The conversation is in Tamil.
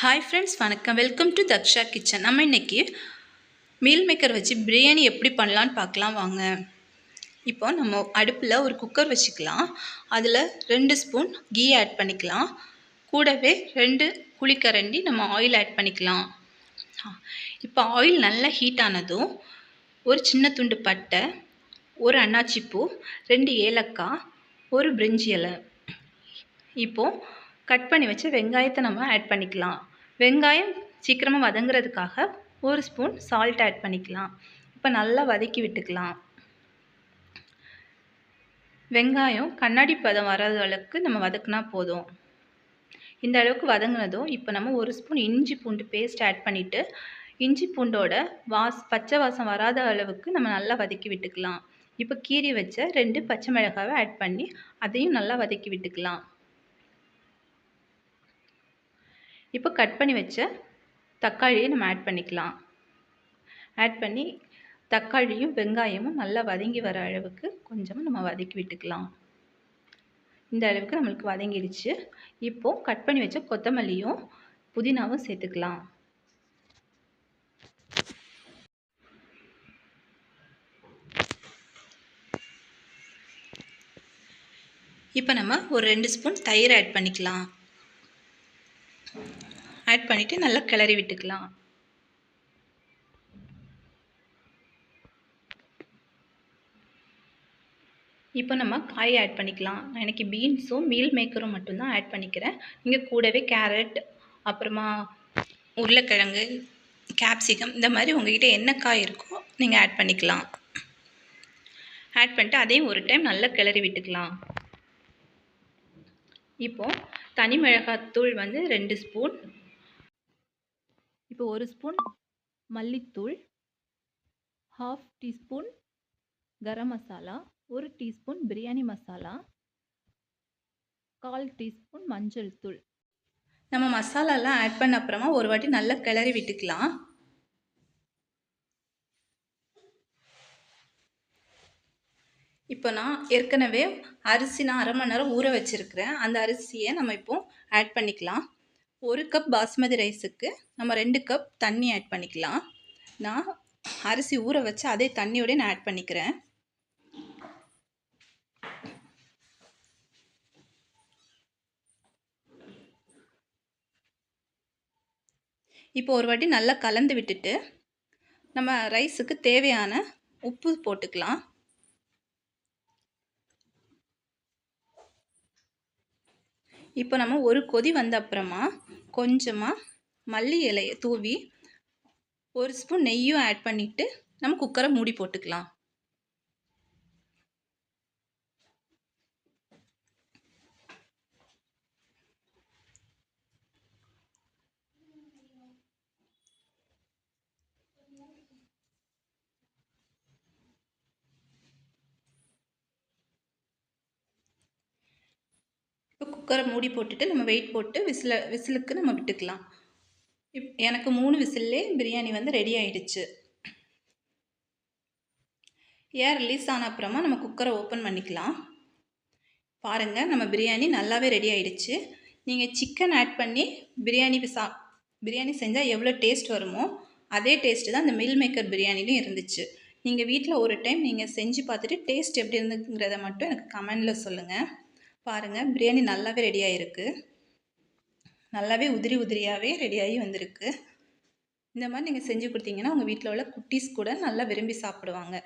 ஹாய் ஃப்ரெண்ட்ஸ் வணக்கம். வெல்கம் டு தக்ஷா கிச்சன் நம்ம இன்றைக்கி மீல் மேக்கர் வச்சு பிரியாணி எப்படி பண்ணலான்னு பார்க்கலாம் வாங்க. இப்போ நம்ம அடுப்பில் ஒரு குக்கர் வச்சுக்கலாம். அதில் ரெண்டு ஸ்பூன் கீ ஆட் பண்ணிக்கலாம். கூடவே ரெண்டு குழிக்கரண்டி நம்ம ஆயில் ஆட் பண்ணிக்கலாம். இப்போ ஆயில் நல்லா ஹீட் ஆனதும் ஒரு சின்ன துண்டு பட்டை ஒரு அன்னாச்சிப்பூ ரெண்டு ஏலக்காய் ஒரு பிரிஞ்சி இலை. இப்போது கட் பண்ணி வச்ச வெங்காயத்தை நம்ம ஆட் பண்ணிக்கலாம். வெங்காயம் சீக்கிரமாக வதங்குறதுக்காக ஒரு ஸ்பூன் சால்ட் ஆட் பண்ணிக்கலாம். இப்போ நல்லா வதக்கி விட்டுக்கலாம். வெங்காயம் கண்ணாடி பதம் வராத அளவுக்கு நம்ம வதக்குனா போதும். இந்த அளவுக்கு வதங்கினதும் இப்போ நம்ம ஒரு ஸ்பூன் இஞ்சி பூண்டு பேஸ்ட் ஆட் பண்ணிவிட்டு இஞ்சி பூண்டோட வாஸ் பச்சை வாசம் வராத அளவுக்கு நம்ம நல்லா வதக்கி விட்டுக்கலாம். இப்போ கீரி வச்ச ரெண்டு பச்சை மிளகாவை ஆட் பண்ணி அதையும் நல்லா வதக்கி விட்டுக்கலாம். இப்போ கட் பண்ணி வச்ச தக்காளியை நம்ம ஆட் பண்ணிக்கலாம். ஆட் பண்ணி தக்காளியும் வெங்காயமும் நல்லா வதங்கி வர அளவுக்கு கொஞ்சமாக நம்ம வதக்கி விட்டுக்கலாம். இந்த அளவுக்கு நம்மளுக்கு வதங்கிடுச்சு. இப்போது கட் பண்ணி வச்ச கொத்தமல்லியும் புதினாவும் சேர்த்துக்கலாம். இப்போ நம்ம ஒரு ரெண்டு ஸ்பூன் தயிர் ஆட் பண்ணிக்கலாம். ஆட் பண்ணிவிட்டு நல்லா கிளறி விட்டுக்கலாம். இப்போ நம்ம காய் ஆட் பண்ணிக்கலாம். நான் எனக்கு பீன்ஸும் மீல் மேக்கரும் மட்டும்தான் ஆட் பண்ணிக்கிறேன். இங்கே கூடவே கேரட் அப்புறமா உருளைக்கிழங்கு கேப்சிகம் இந்த மாதிரி உங்கள்கிட்ட என்ன காய் இருக்கோ நீங்கள் ஆட் பண்ணிக்கலாம். ஆட் பண்ணிட்டு அதையும் ஒரு டைம் நல்லா கிளறி விட்டுக்கலாம். இப்போது தனி மிளகாத்தூள் வந்து ரெண்டு ஸ்பூன் இப்போ ஒரு ஸ்பூன் மல்லித்தூள் ஹாஃப் டீஸ்பூன் கரம் மசாலா ஒரு டீஸ்பூன் பிரியாணி மசாலா கால் டீஸ்பூன் மஞ்சள் தூள். நம்ம மசாலாலாம் ஆட் பண்ண அப்புறமா ஒரு வாட்டி நல்லா கிளறி விட்டுக்கலாம். இப்போ நான் ஏற்கனவே அரிசி நான் அரை மணி நேரம் ஊற வச்சுருக்கிறேன். அந்த அரிசியை நம்ம இப்போ ஆட் பண்ணிக்கலாம். ஒரு கப் பாஸ்மதி ரைஸுக்கு நம்ம ரெண்டு கப் தண்ணி ஆட் பண்ணிக்கலாம். நான் அரிசி ஊற வச்சு அதே தண்ணியோடய நான் ஆட் பண்ணிக்கிறேன். இப்போ ஒரு வாட்டி நல்லா கலந்து விட்டுட்டு நம்ம ரைஸுக்கு தேவையான உப்பு போட்டுக்கலாம். இப்போ நம்ம ஒரு கொதி வந்த அப்புறமா கொஞ்சமாக மல்லி இலையை தூவி ஒரு ஸ்பூன் நெய்யும் ஆட் பண்ணிவிட்டு நம்ம குக்கரை மூடி போட்டுக்கலாம் இப்போ குக்கரை மூடி போட்டுட்டு நம்ம வெயிட் போட்டு விசில விசிலுக்கு நம்ம விட்டுக்கலாம். இப் எனக்கு மூணு விசில்லே பிரியாணி வந்து ரெடி ஆயிடுச்சு. ஏர் ரிலீஸ் ஆன அப்புறமா நம்ம குக்கரை ஓப்பன் பண்ணிக்கலாம். பாருங்கள் நம்ம பிரியாணி நல்லாவே ரெடி ஆயிடுச்சு. நீங்கள் சிக்கன் ஆட் பண்ணி பிரியாணி சா பிரியாணி செஞ்சால் எவ்வளோ டேஸ்ட் வருமோ அதே டேஸ்ட்டு தான் அந்த மில் மேக்கர் பிரியாணிலையும் இருந்துச்சு. நீங்கள் வீட்டில் ஒரு டைம் நீங்கள் செஞ்சு பார்த்துட்டு டேஸ்ட் எப்படி இருந்துங்கிறத மட்டும் எனக்கு கமெண்டில் சொல்லுங்கள் பாருங்கள் பிரியாணி நல்லாவே ரெடி ஆகிருக்கு நல்லாவே உதிரி உதிரியாகவே ரெடியாகி வந்திருக்கு. இந்த மாதிரி நீங்கள் செஞ்சு கொடுத்தீங்கன்னா உங்கள் வீட்டில் உள்ள குட்டீஸ் கூட நல்லா விரும்பி சாப்பிடுவாங்க.